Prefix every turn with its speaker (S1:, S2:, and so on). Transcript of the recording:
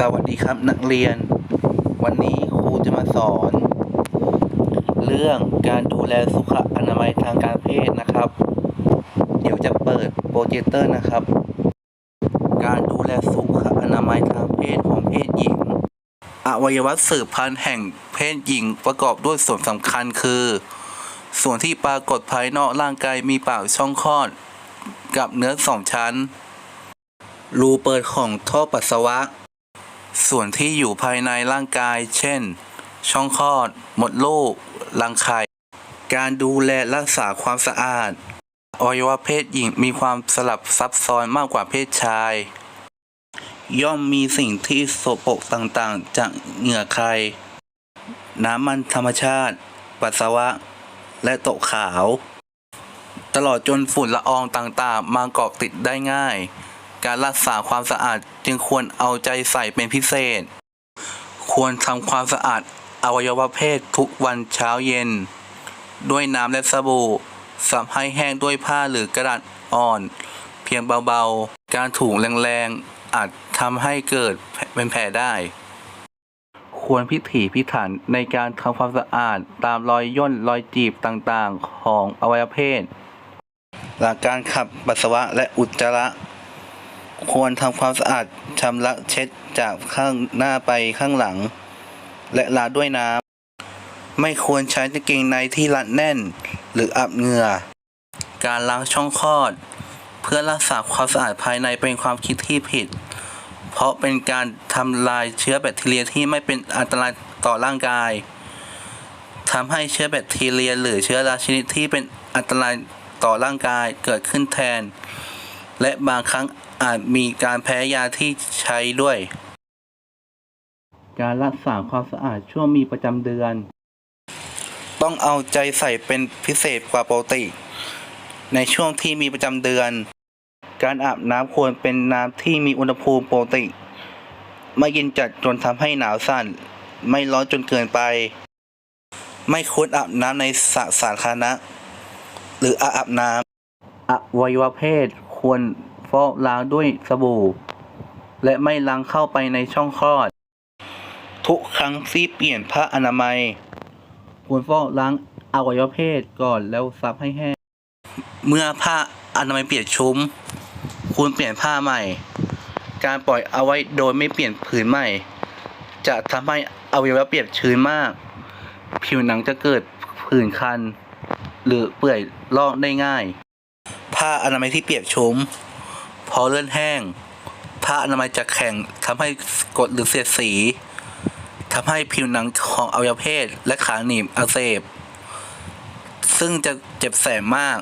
S1: สวัสดีครับนักเรียน วันนี้ครูจะมาสอน เรื่องการดูแลสุขอนามัยทางการเพศนะครับ เดี๋ยวจะเปิดโปรเจคเตอร์นะครับ การดูแลสุขอนามัยทางเพศของเพศหญิง อวัยวะสืบพันธุ์แห่งเพศหญิงประกอบด้วยส่วนสำคัญคือ ส่วนที่ปรากฏภายนอกร่างกายมีปากช่องคลอด กับเนื้อสองชั้น รูเปิดของท่อปัสสาวะ ส่วนที่อยู่ภายในร่างกาย เช่น ช่องคลอด มดลูก รังไข่ การดูแลรักษาความสะอาด อวัยวะเพศหญิงมีความสลับซับซ้อนมากกว่าเพศชาย ย่อมมีสิ่งที่โสโปรกต่างๆ จากเหงื่อใคร น้ำมันธรรมชาติ ปัสสาวะ และโตะขาว ตลอดจนฝุ่นละอองต่างๆ มาเกาะติดได้ง่าย การรักษาความสะอาดจึงควรเอาใจใส่เป็นพิเศษ ควรทำความสะอาดอวัยวะเพศทุกวันเช้าเย็น ด้วยน้ำและสบู่สับให้แห้งด้วยผ้าหรือกระดาษอ่อน เพียงเบาๆ การถูแรงๆ อาจทำให้เกิดเป็นแผลได้ ควรพิถีพิถันในการทำความสะอาดตามรอยย่นรอยจีบต่างๆ ของอวัยวะเพศ หลังการขับปัสสาวะและอุจจาระ ควรทำความสะอาดชำระเช็ดจากข้างหน้าไปข้างหลัง และล้างด้วยน้ำ ไม่ควรใช้กางเกงในที่รัดแน่น หรืออับเหงื่อ การล้างช่องคลอด เพื่อรักษาความสะอาดภายในเป็นความคิดที่ผิด เพราะเป็นการทำลายเชื้อแบคทีเรียที่ไม่เป็นอันตรายต่อร่างกายทำให้เชื้อแบคทีเรียหรือเชื้อราชนิดที่เป็นอันตรายต่อร่างกายเกิดขึ้นแทน และบางครั้งอาจมีการแพ้ยาที่ใช้ด้วย การรักษาความสะอาดช่วงมีประจำเดือน ต้องเอาใจใส่เป็นพิเศษกว่าปกติ ในช่วงที่มีประจำเดือน การอาบน้ำควรเป็นน้ำที่มีอุณหภูมิปกติ ไม่เย็นจัดจนทำให้หนาวสั่น ไม่ร้อนจนเกินไป ไม่ควรอาบน้ำในสระสาธารณะหรืออาบน้ำอวัยวะเพศ ควรฟอกล้างด้วยสบู่ และไม่ล้างเข้าไปในช่องคลอด ทุกครั้งที่เปลี่ยนผ้าอนามัย ควรฟอกล้างอวัยวะเพศก่อนแล้วซับให้แห้ง เมื่อผ้าอนามัยเปียกชุ่มควรเปลี่ยนผ้าใหม่ การปล่อยเอาไว้โดยไม่เปลี่ยนผืนใหม่ จะทำให้อวัยวะเปียกชื้นมาก ผิวหนังจะเกิดผื่นคัน หรือเปื่อยลอกได้ง่าย ผ้าอนามัยที่เปียกชุ่มพอเลื่อนแห้ง ผ้าอนามัยจะแข็งทำให้กดหรือเสียดสีทำให้ผิวหนังของอวัยวะเพศและขาหนีบอักเสบ ซึ่งจะเจ็บแสบมาก